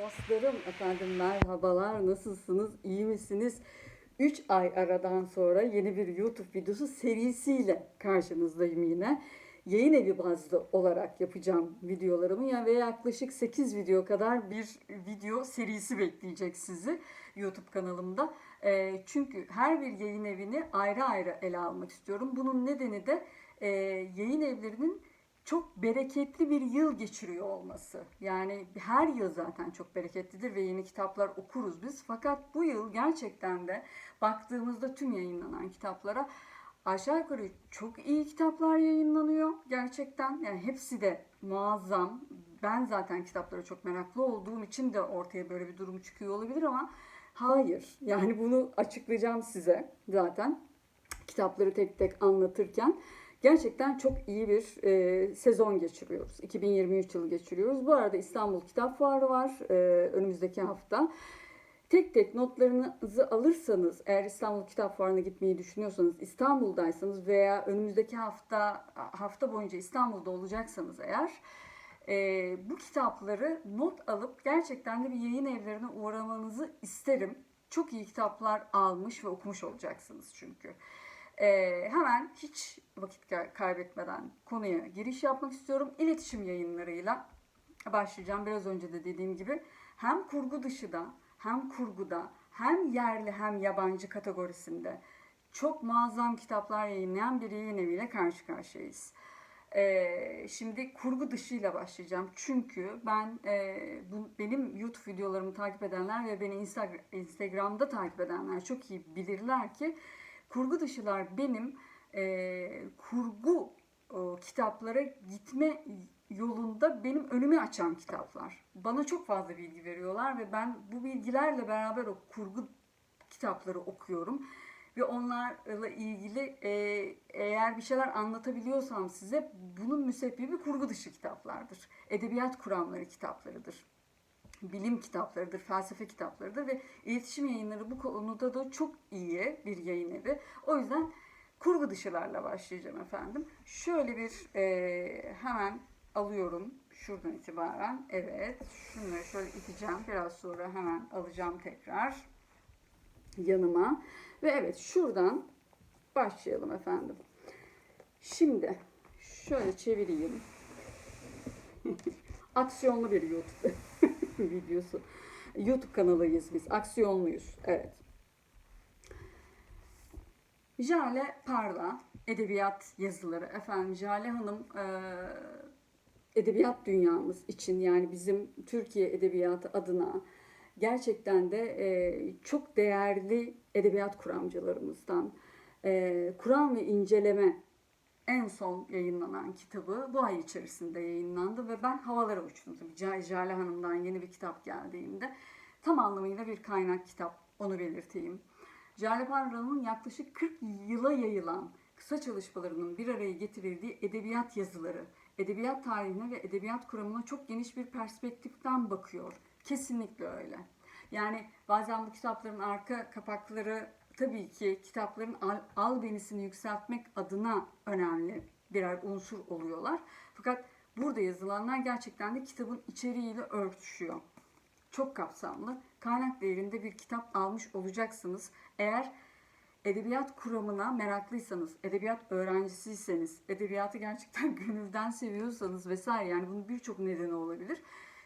Dostlarım efendim merhabalar nasılsınız iyi misiniz? 3 ay aradan sonra yeni bir YouTube videosu serisiyle karşınızdayım yine. Yayın evi bazlı olarak yapacağım videolarımı yani ve yaklaşık 8 video kadar bir video serisi bekleyecek sizi YouTube kanalımda. Ee, çünkü her bir yayın evini ayrı ayrı ele almak istiyorum. Bunun nedeni de e, yayın evlerinin çok bereketli bir yıl geçiriyor olması. Yani her yıl zaten çok bereketlidir ve yeni kitaplar okuruz biz. Fakat bu yıl gerçekten de baktığımızda tüm yayınlanan kitaplara aşağı yukarı çok iyi kitaplar yayınlanıyor gerçekten. Yani hepsi de muazzam. Ben zaten kitaplara çok meraklı olduğum için de ortaya böyle bir durum çıkıyor olabilir ama hayır. Yani bunu açıklayacağım size zaten kitapları tek tek anlatırken. Gerçekten çok iyi bir e, sezon geçiriyoruz. 2023 yılı geçiriyoruz. Bu arada İstanbul Kitap Fuarı var e, önümüzdeki hafta. Tek tek notlarınızı alırsanız, eğer İstanbul Kitap Fuarı'na gitmeyi düşünüyorsanız, İstanbul'daysanız veya önümüzdeki hafta hafta boyunca İstanbul'da olacaksanız eğer, e, bu kitapları not alıp gerçekten de bir yayın evlerine uğramanızı isterim. Çok iyi kitaplar almış ve okumuş olacaksınız çünkü. Ee, hemen hiç vakit ka- kaybetmeden konuya giriş yapmak istiyorum. İletişim yayınlarıyla başlayacağım. Biraz önce de dediğim gibi hem kurgu dışı da hem kurguda hem yerli hem yabancı kategorisinde çok muazzam kitaplar yayınlayan bir yayın eviyle karşı karşıyayız. Ee, şimdi kurgu dışıyla başlayacağım. Çünkü ben e, bu, benim YouTube videolarımı takip edenler ve beni Instagram, Instagram'da takip edenler çok iyi bilirler ki kurgu dışılar benim e, kurgu e, kitaplara gitme yolunda benim önümü açan kitaplar. Bana çok fazla bilgi veriyorlar ve ben bu bilgilerle beraber o kurgu kitapları okuyorum. Ve onlarla ilgili e, eğer bir şeyler anlatabiliyorsam size bunun müsebbibi kurgu dışı kitaplardır. Edebiyat kuramları kitaplarıdır bilim kitaplarıdır, felsefe kitaplarıdır ve iletişim yayınları bu konuda da çok iyi bir yayın evi. O yüzden kurgu dışılarla başlayacağım efendim. Şöyle bir e, hemen alıyorum şuradan itibaren. Evet, şunları şöyle iteceğim. Biraz sonra hemen alacağım tekrar yanıma. Ve evet şuradan başlayalım efendim. Şimdi şöyle çevireyim. Aksiyonlu bir YouTube videosu. YouTube kanalıyız biz. Aksiyonluyuz. Evet. Jale Parla edebiyat yazıları. Efendim Jale Hanım e, edebiyat dünyamız için yani bizim Türkiye edebiyatı adına gerçekten de e, çok değerli edebiyat kuramcılarımızdan. E, Kur'an ve inceleme en son yayınlanan kitabı bu ay içerisinde yayınlandı ve ben havalara uçtum. Tabii Jale Hanım'dan yeni bir kitap geldiğinde tam anlamıyla bir kaynak kitap onu belirteyim. Jale Parra'nın yaklaşık 40 yıla yayılan kısa çalışmalarının bir araya getirildiği edebiyat yazıları, edebiyat tarihine ve edebiyat kuramına çok geniş bir perspektiften bakıyor. Kesinlikle öyle. Yani bazen bu kitapların arka kapakları tabii ki kitapların al, albenisini yükseltmek adına önemli birer unsur oluyorlar. Fakat burada yazılanlar gerçekten de kitabın içeriğiyle örtüşüyor. Çok kapsamlı, kaynak değerinde bir kitap almış olacaksınız. Eğer edebiyat kuramına meraklıysanız, edebiyat öğrencisiyseniz, edebiyatı gerçekten gönülden seviyorsanız vesaire yani bunun birçok nedeni olabilir.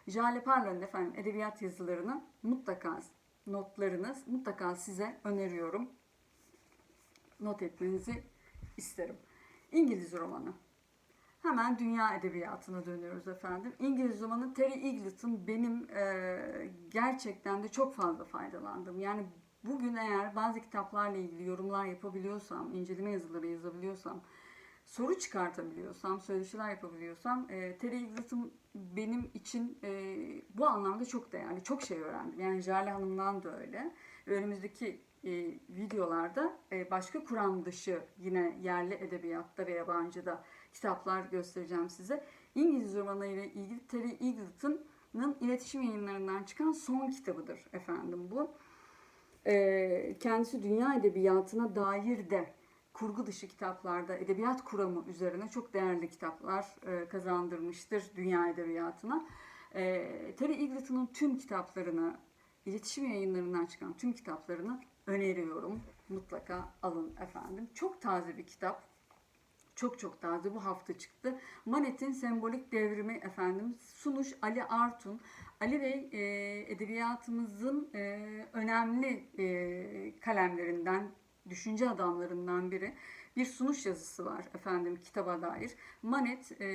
Jale Parla'nın efendim edebiyat yazılarını mutlaka notlarını mutlaka size öneriyorum. Not etmenizi isterim. İngiliz romanı. Hemen dünya edebiyatına dönüyoruz efendim. İngiliz romanı Terry Eagleton benim e, gerçekten de çok fazla faydalandım. Yani bugün eğer bazı kitaplarla ilgili yorumlar yapabiliyorsam, inceleme yazıları yazabiliyorsam, soru çıkartabiliyorsam, söyleşiler yapabiliyorsam e, Eagleton benim için e, bu anlamda çok değerli. Çok şey öğrendim. Yani Jale Hanım'dan da öyle. Önümüzdeki e, videolarda e, başka kuram dışı yine yerli edebiyatta ve yabancıda kitaplar göstereceğim size. İngiliz romanı ilgili Terry Eagleton'ın iletişim yayınlarından çıkan son kitabıdır efendim bu. E, kendisi dünya edebiyatına dair de kurgu dışı kitaplarda edebiyat kuramı üzerine çok değerli kitaplar e, kazandırmıştır dünya edebiyatına. E, Terry Eagleton'un tüm kitaplarını, iletişim yayınlarından çıkan tüm kitaplarını öneriyorum. Mutlaka alın efendim. Çok taze bir kitap. Çok çok taze bu hafta çıktı. Manet'in sembolik devrimi efendim. Sunuş Ali Artun. Ali Bey e, edebiyatımızın e, önemli e, kalemlerinden, düşünce adamlarından biri. Bir sunuş yazısı var efendim kitaba dair. Manet e,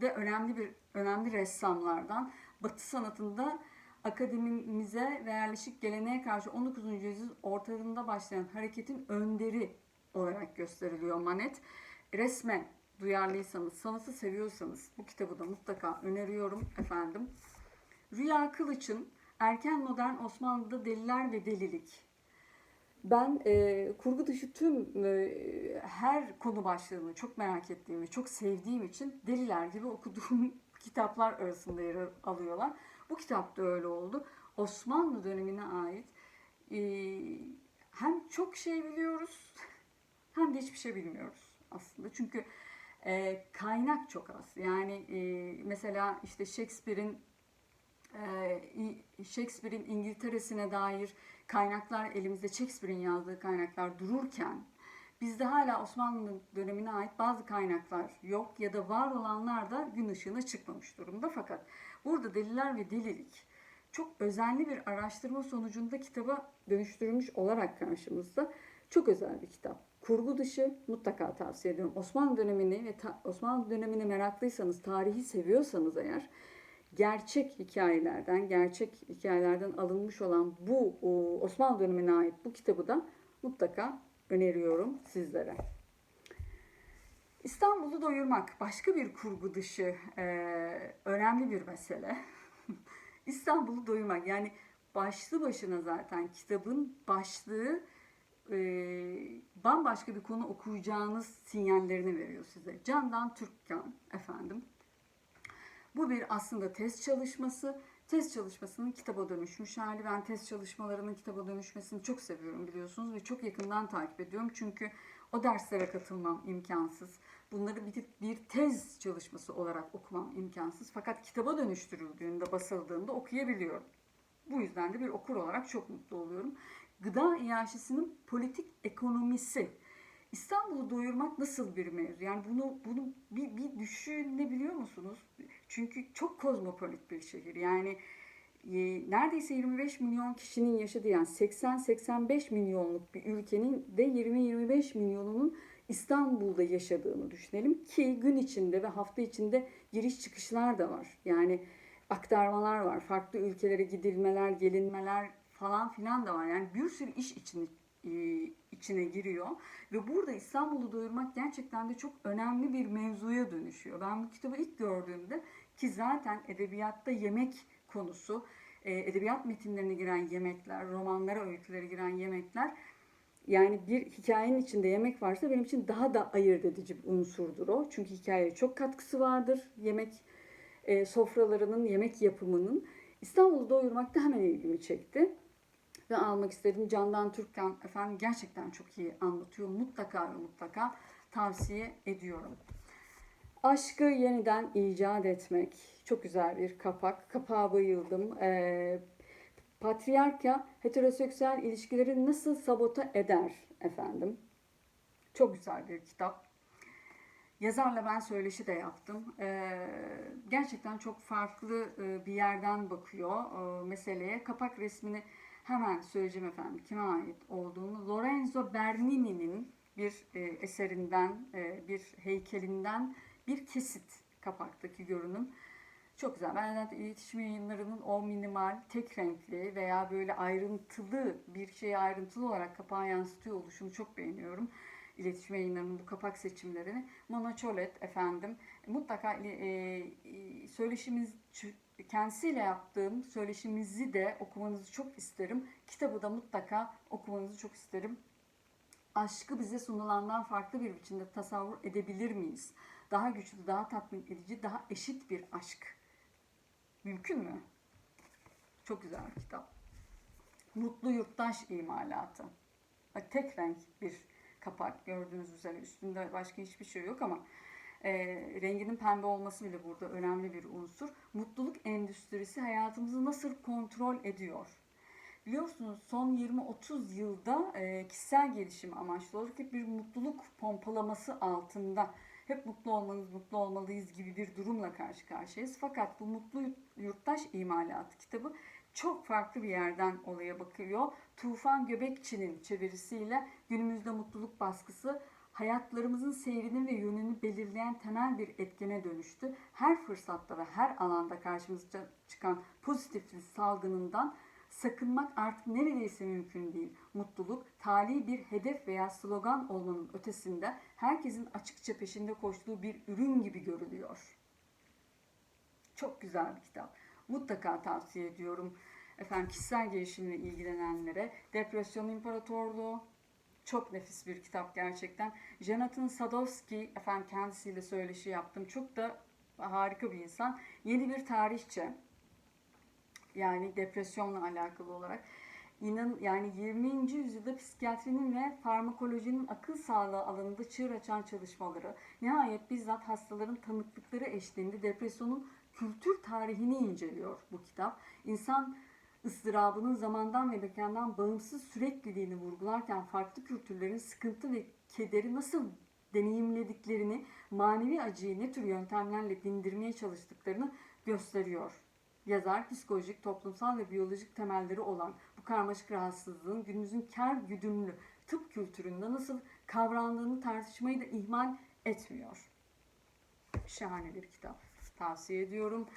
de önemli bir önemli ressamlardan. Batı sanatında akademimize ve yerleşik geleneğe karşı 19. yüzyıl ortalarında başlayan hareketin önderi olarak gösteriliyor Manet. Resme duyarlıysanız, sanatı seviyorsanız bu kitabı da mutlaka öneriyorum efendim. Rüya Kılıç'ın Erken Modern Osmanlı'da Deliler ve Delilik. Ben e, kurgu dışı tüm e, her konu başlığını çok merak ettiğim ve çok sevdiğim için deliler gibi okuduğum kitaplar arasında yer alıyorlar. Bu kitap da öyle oldu. Osmanlı dönemine ait e, hem çok şey biliyoruz hem de hiçbir şey bilmiyoruz aslında. Çünkü e, kaynak çok az. Yani e, mesela işte Shakespeare'in Shakespeare'in İngiltere'sine dair kaynaklar elimizde Shakespeare'in yazdığı kaynaklar dururken bizde hala Osmanlı dönemine ait bazı kaynaklar yok ya da var olanlar da gün ışığına çıkmamış durumda. Fakat burada Deliler ve Delilik çok özenli bir araştırma sonucunda kitaba dönüştürülmüş olarak karşımızda. Çok özel bir kitap. Kurgu dışı mutlaka tavsiye ediyorum. Osmanlı dönemini ve Osmanlı dönemine meraklıysanız, tarihi seviyorsanız eğer gerçek hikayelerden, gerçek hikayelerden alınmış olan bu o, Osmanlı dönemine ait bu kitabı da mutlaka öneriyorum sizlere. İstanbul'u doyurmak başka bir kurgu dışı e, önemli bir mesele. İstanbul'u doyurmak yani başlı başına zaten kitabın başlığı e, bambaşka bir konu okuyacağınız sinyallerini veriyor size. Candan Türkkan efendim. Bu bir aslında test çalışması. Test çalışmasının kitaba dönüşmüş hali. Ben test çalışmalarının kitaba dönüşmesini çok seviyorum biliyorsunuz ve çok yakından takip ediyorum. Çünkü o derslere katılmam imkansız. Bunları bir, bir tez çalışması olarak okumam imkansız. Fakat kitaba dönüştürüldüğünde, basıldığında okuyabiliyorum. Bu yüzden de bir okur olarak çok mutlu oluyorum. Gıda iyaşesinin politik ekonomisi. İstanbul'u doyurmak nasıl bir mevzu? Yani bunu bunu bir, bir düşünebiliyor musunuz? Çünkü çok kozmopolit bir şehir. Yani e, neredeyse 25 milyon kişinin yaşadığı yani 80-85 milyonluk bir ülkenin de 20-25 milyonunun İstanbul'da yaşadığını düşünelim ki gün içinde ve hafta içinde giriş çıkışlar da var. Yani aktarmalar var. Farklı ülkelere gidilmeler, gelinmeler falan filan da var. Yani bir sürü iş içine, e, içine giriyor. Ve burada İstanbul'u doyurmak gerçekten de çok önemli bir mevzuya dönüşüyor. Ben bu kitabı ilk gördüğümde ki zaten edebiyatta yemek konusu, e, edebiyat metinlerine giren yemekler, romanlara, öykülere giren yemekler yani bir hikayenin içinde yemek varsa benim için daha da ayırt edici bir unsurdur o. Çünkü hikayeye çok katkısı vardır. Yemek e, sofralarının, yemek yapımının. İstanbul'u doyurmak da hemen ilgimi çekti. Ve almak istedim. Candan Türkkan efendim gerçekten çok iyi anlatıyor. Mutlaka ve mutlaka tavsiye ediyorum. Aşkı yeniden icat etmek. Çok güzel bir kapak. Kapağa bayıldım. Ee, patriarka heteroseksüel ilişkileri nasıl sabota eder efendim. Çok güzel bir kitap. Yazarla ben söyleşi de yaptım. Ee, gerçekten çok farklı e, bir yerden bakıyor e, meseleye. Kapak resmini hemen söyleyeceğim efendim kime ait olduğunu. Lorenzo Bernini'nin bir e, eserinden, e, bir heykelinden bir kesit kapaktaki görünüm. Çok güzel. Ben zaten iletişim yayınlarının o minimal, tek renkli veya böyle ayrıntılı bir şeyi ayrıntılı olarak kapağa yansıtıyor oluşunu çok beğeniyorum. İletişim yayınlarının bu kapak seçimlerini. Mona Çolet efendim. Mutlaka e, e, söyleşimiz kendisiyle yaptığım söyleşimizi de okumanızı çok isterim. Kitabı da mutlaka okumanızı çok isterim. Aşkı bize sunulandan farklı bir biçimde tasavvur edebilir miyiz? Daha güçlü, daha tatmin edici, daha eşit bir aşk. Mümkün mü? Çok güzel bir kitap. Mutlu Yurttaş imalatı. Bak, Tek renk bir kapak gördüğünüz üzere üstünde başka hiçbir şey yok ama E, renginin pembe olması bile burada önemli bir unsur. Mutluluk endüstrisi hayatımızı nasıl kontrol ediyor? Biliyorsunuz son 20-30 yılda e, kişisel gelişim amaçlı olarak hep bir mutluluk pompalaması altında hep mutlu olmanız, mutlu olmalıyız gibi bir durumla karşı karşıyayız. Fakat bu Mutlu Yurttaş İmalatı kitabı çok farklı bir yerden olaya bakıyor. Tufan Göbekçi'nin çevirisiyle günümüzde mutluluk baskısı hayatlarımızın seyrini ve yönünü belirleyen temel bir etkene dönüştü. Her fırsatta ve her alanda karşımıza çıkan pozitiflik salgınından sakınmak artık neredeyse mümkün değil. Mutluluk, tali bir hedef veya slogan olmanın ötesinde herkesin açıkça peşinde koştuğu bir ürün gibi görülüyor. Çok güzel bir kitap. Mutlaka tavsiye ediyorum. Efendim kişisel gelişimle ilgilenenlere Depresyon İmparatorluğu çok nefis bir kitap gerçekten. Jonathan Sadowski efendim kendisiyle söyleşi yaptım. Çok da harika bir insan. Yeni bir tarihçe yani depresyonla alakalı olarak inan yani 20. yüzyılda psikiyatrinin ve farmakolojinin akıl sağlığı alanında çığır açan çalışmaları, nihayet bizzat hastaların tanıklıkları eşliğinde depresyonun kültür tarihini inceliyor bu kitap. İnsan ıstırabının zamandan ve mekandan bağımsız sürekliliğini vurgularken farklı kültürlerin sıkıntı ve kederi nasıl deneyimlediklerini, manevi acıyı ne tür yöntemlerle dindirmeye çalıştıklarını gösteriyor. Yazar psikolojik, toplumsal ve biyolojik temelleri olan bu karmaşık rahatsızlığın günümüzün kar güdümlü tıp kültüründe nasıl kavrandığını tartışmayı da ihmal etmiyor. Şahane bir kitap. Tavsiye ediyorum.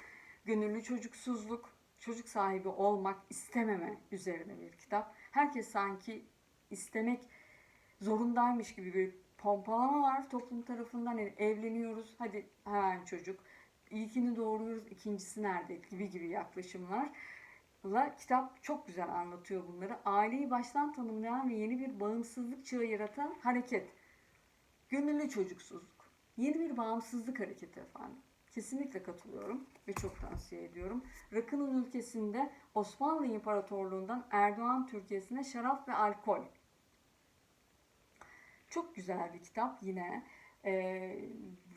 Gönüllü çocuksuzluk, çocuk sahibi olmak istememe üzerine bir kitap. Herkes sanki istemek zorundaymış gibi bir pompalama var toplum tarafından. Yani evleniyoruz, hadi hemen çocuk ilkini doğuruyoruz, ikincisi nerede gibi gibi yaklaşımlarla kitap çok güzel anlatıyor bunları. Aileyi baştan tanımlayan ve yeni bir bağımsızlık çağı yaratan hareket. Gönüllü çocuksuzluk. Yeni bir bağımsızlık hareketi efendim. Kesinlikle katılıyorum ve çok tavsiye ediyorum. Rakı'nın ülkesinde Osmanlı İmparatorluğundan Erdoğan Türkiye'sine şarap ve alkol. Çok güzel bir kitap yine e,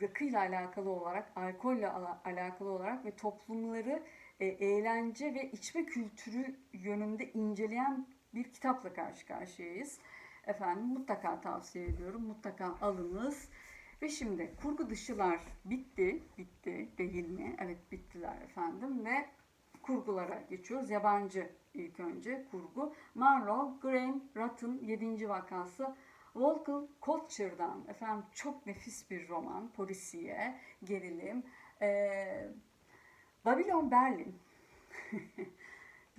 rakıyla alakalı olarak, alkolle ala- alakalı olarak ve toplumları e, eğlence ve içme kültürü yönünde inceleyen bir kitapla karşı karşıyayız. Efendim mutlaka tavsiye ediyorum. Mutlaka alınız. Ve şimdi kurgu dışılar bitti. Bitti değil mi? Evet bittiler efendim. Ve kurgulara geçiyoruz. Yabancı ilk önce kurgu. Marlowe Graham Rutt'ın 7. vakası Volker Kocher'dan efendim çok nefis bir roman, polisiye, gerilim. Ee, Babylon Berlin.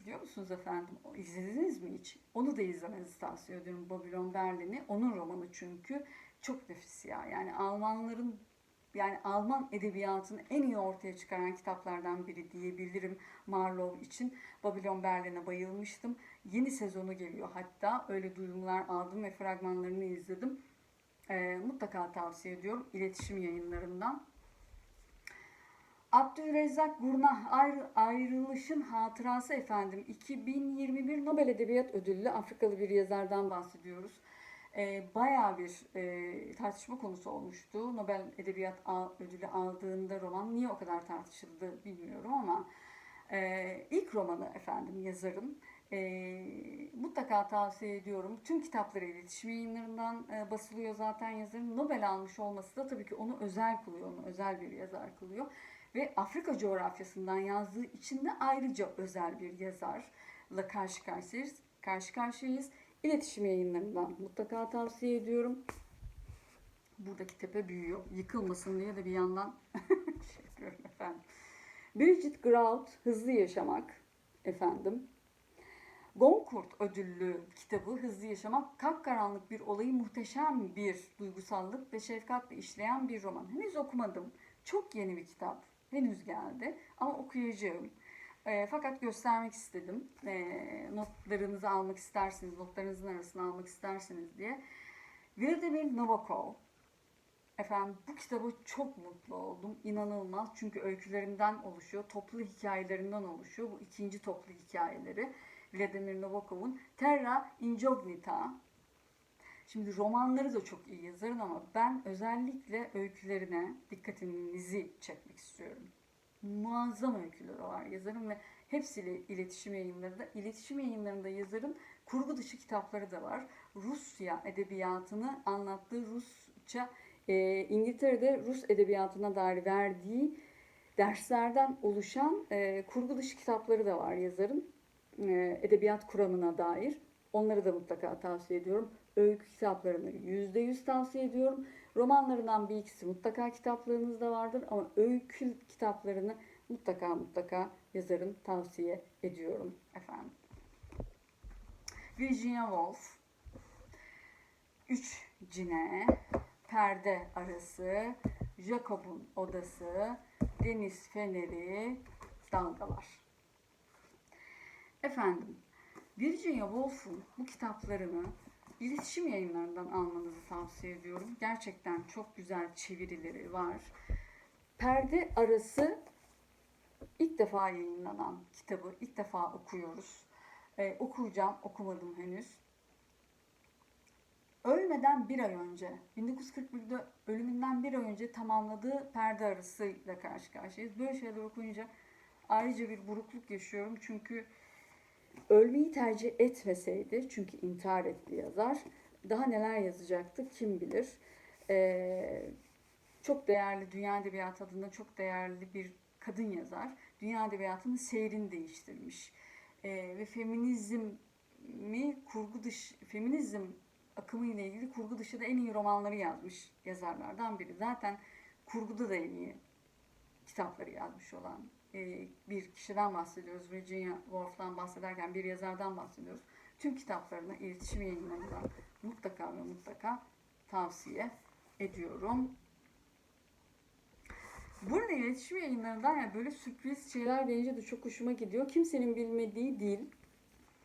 Biliyor musunuz efendim? İzlediniz mi hiç? Onu da izlemenizi tavsiye ediyorum Babylon Berlin'i. Onun romanı çünkü çok nefis ya. Yani Almanların yani Alman edebiyatını en iyi ortaya çıkaran kitaplardan biri diyebilirim Marlowe için. Babylon Berlin'e bayılmıştım. Yeni sezonu geliyor hatta. Öyle duyumlar aldım ve fragmanlarını izledim. Ee, mutlaka tavsiye ediyorum. İletişim yayınlarından. Abdülrezzak Gurnah Ayrı- Ayrılışın Hatırası efendim 2021 Nobel Edebiyat Ödüllü Afrikalı bir yazardan bahsediyoruz. Ee, bayağı bir e, tartışma konusu olmuştu. Nobel Edebiyat Ödülü aldığında roman niye o kadar tartışıldı bilmiyorum ama e, ilk romanı efendim yazarın. E, mutlaka tavsiye ediyorum. Tüm kitapları iletişim yayınlarından e, basılıyor zaten yazarın. Nobel almış olması da tabii ki onu özel kılıyor, onu özel bir yazar kılıyor. Ve Afrika coğrafyasından yazdığı için de ayrıca özel bir yazarla karşı karşıyayız. Karşı karşıyayız. İletişim yayınlarından mutlaka tavsiye ediyorum. Buradaki tepe büyüyor. Yıkılmasın diye de bir yandan şey yapıyorum efendim. Bridget Grout Hızlı Yaşamak efendim. Goncourt ödüllü kitabı Hızlı Yaşamak kapkaranlık bir olayı muhteşem bir duygusallık ve şefkatle işleyen bir roman. Henüz okumadım. Çok yeni bir kitap. Henüz geldi ama okuyacağım. E, fakat göstermek istedim. E, notlarınızı almak isterseniz, notlarınızın arasına almak isterseniz diye. Vladimir Nabokov. Efendim bu kitabı çok mutlu oldum. İnanılmaz. Çünkü öykülerinden oluşuyor. Toplu hikayelerinden oluşuyor. Bu ikinci toplu hikayeleri. Vladimir Nabokov'un Terra Incognita. Şimdi romanları da çok iyi yazarın ama ben özellikle öykülerine dikkatinizi çekmek istiyorum. Muazzam öyküleri var yazarın ve hepsiyle iletişim yayınlarında. İletişim yayınlarında yazarın kurgu dışı kitapları da var. Rusya edebiyatını anlattığı Rusça, e, İngiltere'de Rus edebiyatına dair verdiği derslerden oluşan e, kurgu dışı kitapları da var yazarın. E, edebiyat kuramına dair. Onları da mutlaka tavsiye ediyorum. Öykü kitaplarını yüzde yüz tavsiye ediyorum. Romanlarından bir ikisi mutlaka kitaplarınızda vardır ama öykü kitaplarını mutlaka mutlaka yazarın tavsiye ediyorum efendim. Virginia Woolf, Üç Cine, Perde Arası, Jacob'un Odası, Deniz Feneri, Dalgalar. Efendim, Virginia Woolf'un bu kitaplarını iletişim yayınlarından almanızı tavsiye ediyorum. Gerçekten çok güzel çevirileri var. Perde Arası ilk defa yayınlanan kitabı ilk defa okuyoruz. Ee, okuyacağım, okumadım henüz. Ölmeden bir ay önce, 1941'de ölümünden bir ay önce tamamladığı perde arasıyla karşı karşıyayız. Böyle şeyler okuyunca ayrıca bir burukluk yaşıyorum. Çünkü ölmeyi tercih etmeseydi, çünkü intihar etti yazar, daha neler yazacaktı kim bilir. Ee, çok değerli, dünya edebiyatı adında çok değerli bir kadın yazar. Dünya edebiyatının seyrini değiştirmiş. Ee, ve feminizmi kurgu dışı, feminizm akımı ile ilgili kurgu dışı da en iyi romanları yazmış yazarlardan biri. Zaten kurguda da en iyi kitapları yazmış olan bir kişiden bahsediyoruz. Virginia Woolf'tan bahsederken bir yazardan bahsediyoruz. Tüm kitaplarını iletişim yayınlarından mutlaka ve mutlaka tavsiye ediyorum. Burada iletişim yayınlarından yani böyle sürpriz şeyler gelince de çok hoşuma gidiyor. Kimsenin bilmediği değil.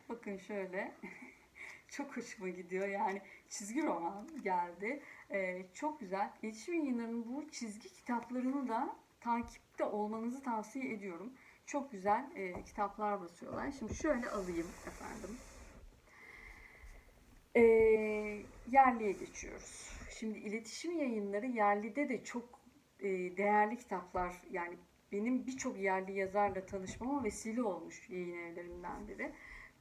Bakın şöyle. çok hoşuma gidiyor. Yani çizgi roman geldi. Ee, çok güzel. İletişim yayınlarının bu çizgi kitaplarını da takipte olmanızı tavsiye ediyorum. Çok güzel e, kitaplar basıyorlar. Şimdi şöyle alayım efendim. E, yerliye geçiyoruz. Şimdi iletişim yayınları yerlide de çok e, değerli kitaplar yani benim birçok yerli yazarla tanışmama vesile olmuş yayın evlerinden biri.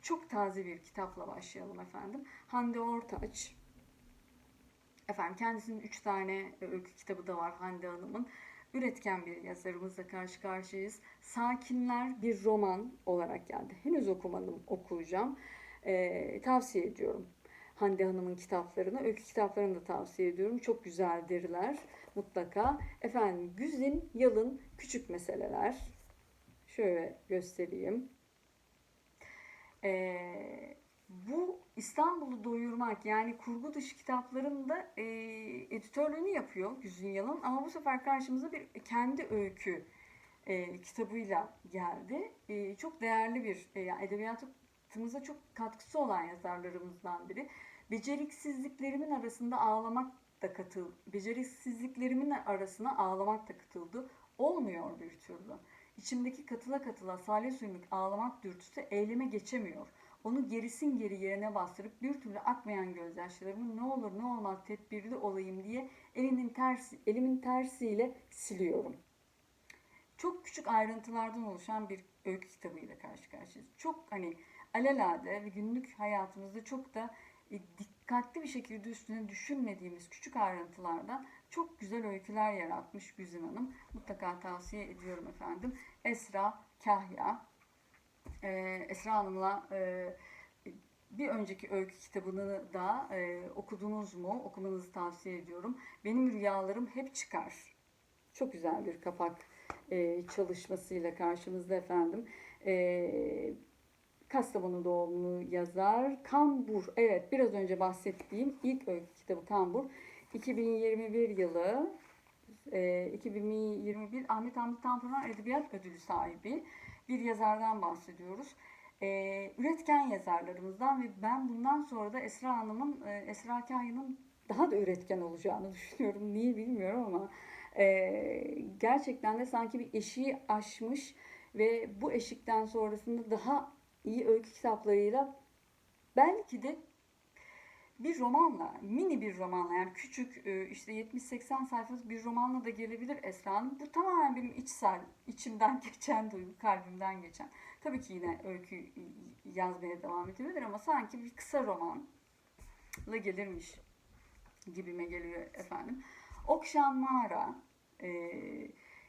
Çok taze bir kitapla başlayalım efendim. Hande Ortaç. Efendim kendisinin üç tane öykü kitabı da var Hande Hanım'ın. Üretken bir yazarımızla karşı karşıyayız. Sakinler bir roman olarak geldi. Henüz okumadım, okuyacağım. Ee, tavsiye ediyorum. Hande Hanım'ın kitaplarını, öykü kitaplarını da tavsiye ediyorum. Çok güzeldirler mutlaka. Efendim Güzin Yalın Küçük Meseleler. Şöyle göstereyim. Ee, bu İstanbul'u doyurmak yani kurgu dışı kitapların da e, editörlüğünü yapıyor Güzin Yalın ama bu sefer karşımıza bir kendi öykü e, kitabıyla geldi. E, çok değerli bir e, edebiyatımıza çok katkısı olan yazarlarımızdan biri. Beceriksizliklerimin arasında ağlamak da katıldı. Beceriksizliklerimin arasına ağlamak da katıldı. Olmuyor bir türlü. İçimdeki katıla katıla salya sümük ağlamak dürtüsü eyleme geçemiyor. Onu gerisin geri yerine bastırıp bir türlü akmayan gözyaşlarımı ne olur ne olmaz tedbirli olayım diye elimin tersi, elimin tersiyle siliyorum. Çok küçük ayrıntılardan oluşan bir öykü kitabıyla karşı karşıyayız. Çok hani alelade ve günlük hayatımızda çok da e, dikkatli bir şekilde üstüne düşünmediğimiz küçük ayrıntılardan çok güzel öyküler yaratmış Güzin Hanım. Mutlaka tavsiye ediyorum efendim. Esra Kahya. Ee, Esra Hanım'la e, bir önceki öykü kitabını da e, okudunuz mu? Okumanızı tavsiye ediyorum. Benim rüyalarım hep çıkar. Çok güzel bir kapak e, çalışmasıyla karşımızda efendim. E, Kastamonu doğumlu yazar Kambur. Evet biraz önce bahsettiğim ilk öykü kitabı Kambur. 2021 yılı e, 2021 Ahmet Hamdi Tanpınar Edebiyat Ödülü sahibi bir yazardan bahsediyoruz. E, üretken yazarlarımızdan ve ben bundan sonra da Esra Hanım'ın, e, Esra Kahya'nın daha da üretken olacağını düşünüyorum. Niye bilmiyorum ama e, gerçekten de sanki bir eşiği aşmış ve bu eşikten sonrasında daha iyi öykü kitaplarıyla belki de bir romanla, mini bir romanla yani küçük e, işte 70-80 sayfalık bir romanla da gelebilir Esra Hanım. Bu tamamen benim içsel, içimden geçen duygu, kalbimden geçen. Tabii ki yine öykü yazmaya devam edebilir ama sanki bir kısa romanla gelirmiş gibime geliyor efendim. Okşan Mağara, e,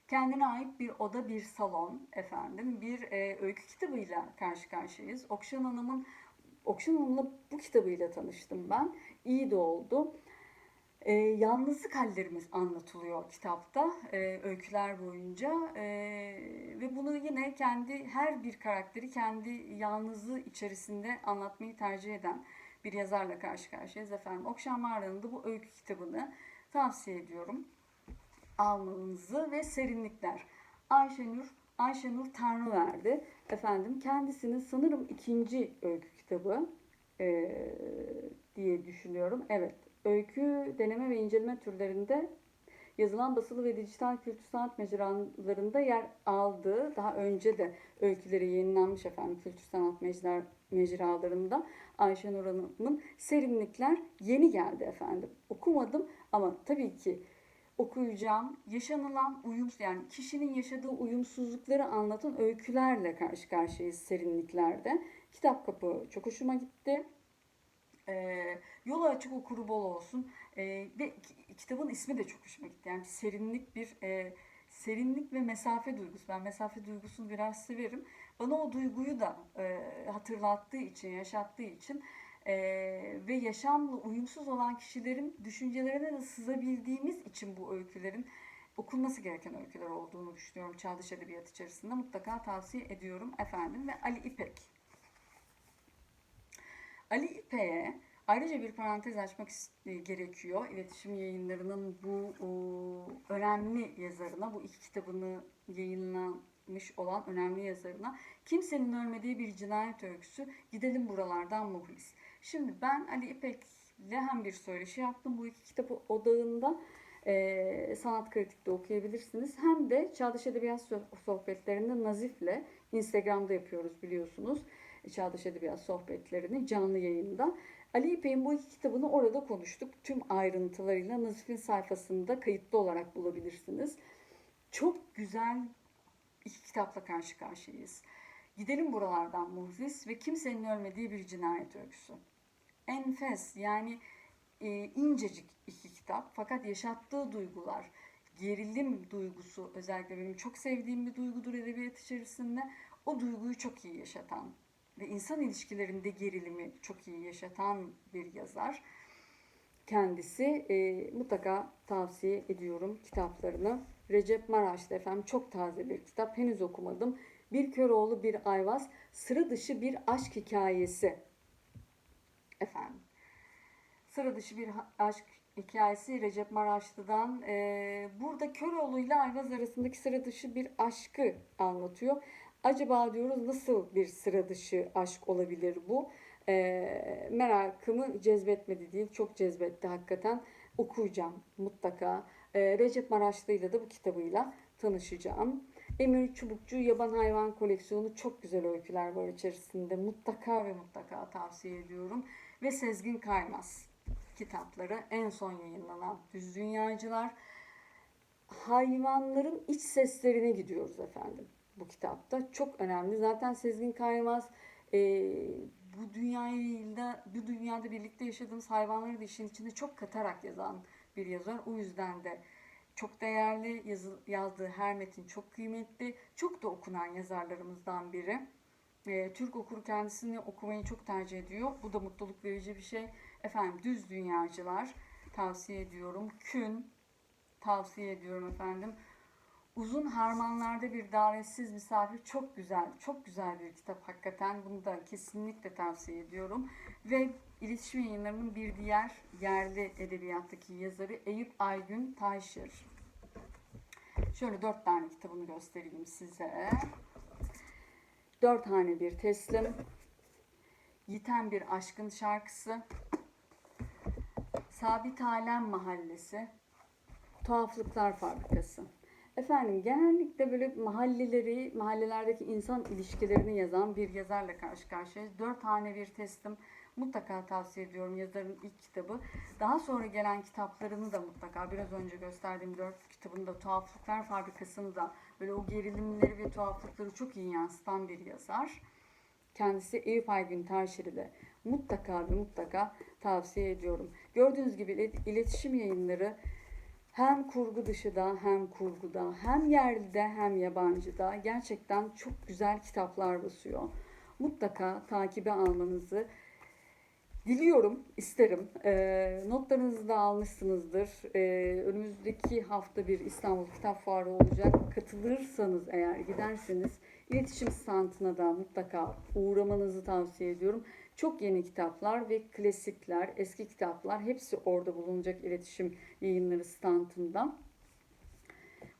kendine ait bir oda, bir salon efendim, bir e, öykü kitabıyla karşı karşıyayız. Okşan Hanım'ın Okşan Hanım'la bu kitabıyla tanıştım ben. İyi de oldu. E, yalnızlık hallerimiz anlatılıyor kitapta e, öyküler boyunca E, ve bunu yine kendi her bir karakteri kendi yalnızlığı içerisinde anlatmayı tercih eden bir yazarla karşı karşıyayız efendim. Okşan Mağara'nın da bu öykü kitabını tavsiye ediyorum almanızı ve serinlikler. Ayşenur Ayşenur Tanrı verdi. Efendim kendisinin sanırım ikinci öykü kitabı eee, diye düşünüyorum. Evet. Öykü, deneme ve inceleme türlerinde yazılan basılı ve dijital kültür sanat mecralarında yer aldığı, daha önce de öyküleri yayınlanmış efendim kültür sanat mecra, mecralarında Ayşenur Hanım'ın Serinlikler yeni geldi efendim. Okumadım ama tabii ki okuyacağım. Yaşanılan uyum yani kişinin yaşadığı uyumsuzlukları anlatan öykülerle karşı karşıyayız serinliklerde. Kitap kapı çok hoşuma gitti. Ee, yolu açık okuru bol olsun. Ee, ve ki- kitabın ismi de çok hoşuma gitti. Yani serinlik bir e, serinlik ve mesafe duygusu. Ben mesafe duygusunu biraz severim. Bana o duyguyu da e, hatırlattığı için, yaşattığı için e, ve yaşamla uyumsuz olan kişilerin düşüncelerine de sızabildiğimiz için bu öykülerin okunması gereken öyküler olduğunu düşünüyorum Çağdaş Edebiyat içerisinde. Mutlaka tavsiye ediyorum efendim. Ve Ali İpek. Ali İpek'e ayrıca bir parantez açmak is- gerekiyor. İletişim yayınlarının bu o, önemli yazarına, bu iki kitabını yayınlanmış olan önemli yazarına Kimsenin Ölmediği Bir Cinayet Öyküsü Gidelim Buralardan Muhlis. Şimdi ben Ali İpek'le hem bir söyleşi yaptım bu iki kitabı odağında. Ee, sanat kritikte okuyabilirsiniz. Hem de Çağdaş Edebiyat Soh- Sohbetlerinde Nazif'le Instagram'da yapıyoruz biliyorsunuz. Çağdaş Edebiyat Sohbetlerini canlı yayında. Ali İpek'in bu iki kitabını orada konuştuk. Tüm ayrıntılarıyla Nazif'in sayfasında kayıtlı olarak bulabilirsiniz. Çok güzel iki kitapla karşı karşıyayız. Gidelim buralardan Muhlis ve Kimsenin Ölmediği Bir Cinayet Öyküsü. Enfes yani e, incecik iki kitap fakat yaşattığı duygular, gerilim duygusu özellikle benim çok sevdiğim bir duygudur edebiyat içerisinde. O duyguyu çok iyi yaşatan ve insan ilişkilerinde gerilimi çok iyi yaşatan bir yazar. Kendisi e, mutlaka tavsiye ediyorum kitaplarını. Recep Maraş'ta efendim çok taze bir kitap. Henüz okumadım. Bir Köroğlu Bir Ayvaz sıra dışı bir aşk hikayesi. Efendim. Sıra dışı bir aşk hikayesi Recep Maraşlı'dan. Ee, burada Köroğlu ile Ayvaz arasındaki sıra dışı bir aşkı anlatıyor. Acaba diyoruz nasıl bir sıra dışı aşk olabilir bu? Ee, merakımı cezbetmedi değil, çok cezbetti hakikaten. Okuyacağım mutlaka. Ee, Recep Maraşlı ile de bu kitabıyla tanışacağım. Emir Çubukçu Yaban Hayvan Koleksiyonu çok güzel öyküler var içerisinde. Mutlaka ve mutlaka tavsiye ediyorum. Ve Sezgin Kaymaz kitapları en son yayınlanan Düz Dünyacılar. Hayvanların iç seslerine gidiyoruz efendim bu kitapta. Çok önemli. Zaten Sezgin Kaymaz e, bu dünyayla, bu dünyada birlikte yaşadığımız hayvanları da işin içinde çok katarak yazan bir yazar. O yüzden de çok değerli yazı, yazdığı her metin çok kıymetli. Çok da okunan yazarlarımızdan biri. E, Türk okuru kendisini okumayı çok tercih ediyor. Bu da mutluluk verici bir şey. Efendim Düz Dünyacılar tavsiye ediyorum. Kün tavsiye ediyorum efendim. Uzun Harmanlarda Bir Davetsiz Misafir çok güzel, çok güzel bir kitap hakikaten. Bunu da kesinlikle tavsiye ediyorum. Ve iletişim yayınlarının bir diğer yerli edebiyattaki yazarı Eyüp Aygün Tayşır. Şöyle dört tane kitabını göstereyim size. Dört hane bir teslim. Yiten bir aşkın şarkısı. Sabit Alem Mahallesi. Tuhaflıklar Fabrikası. Efendim genellikle böyle mahalleleri, mahallelerdeki insan ilişkilerini yazan bir yazarla karşı karşıyayız. Dört hane bir testim. Mutlaka tavsiye ediyorum yazarın ilk kitabı. Daha sonra gelen kitaplarını da mutlaka biraz önce gösterdiğim dört kitabını da Tuhaflıklar Fabrikası'nı da böyle o gerilimleri ve tuhaflıkları çok iyi yansıtan bir yazar. Kendisi Eyüp Aygün Tarşer'i de mutlaka ve mutlaka tavsiye ediyorum. Gördüğünüz gibi ilet- iletişim yayınları hem kurgu dışıda hem kurguda hem yerlide hem yabancıda gerçekten çok güzel kitaplar basıyor. Mutlaka takibe almanızı diliyorum, isterim. Ee, notlarınızı da almışsınızdır. Ee, önümüzdeki hafta bir İstanbul Kitap Fuarı olacak. Katılırsanız eğer giderseniz iletişim standına da mutlaka uğramanızı tavsiye ediyorum. Çok yeni kitaplar ve klasikler, eski kitaplar hepsi orada bulunacak iletişim yayınları standında.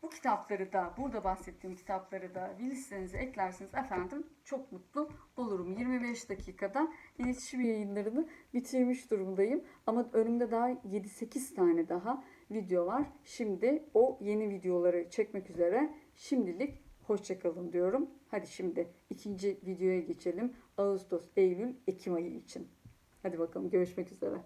Bu kitapları da, burada bahsettiğim kitapları da listenize eklerseniz efendim çok mutlu olurum. 25 dakikada iletişim yayınlarını bitirmiş durumdayım. Ama önümde daha 7-8 tane daha video var. Şimdi o yeni videoları çekmek üzere şimdilik hoşçakalın diyorum. Hadi şimdi ikinci videoya geçelim. Ağustos, Eylül, Ekim ayı için. Hadi bakalım görüşmek üzere.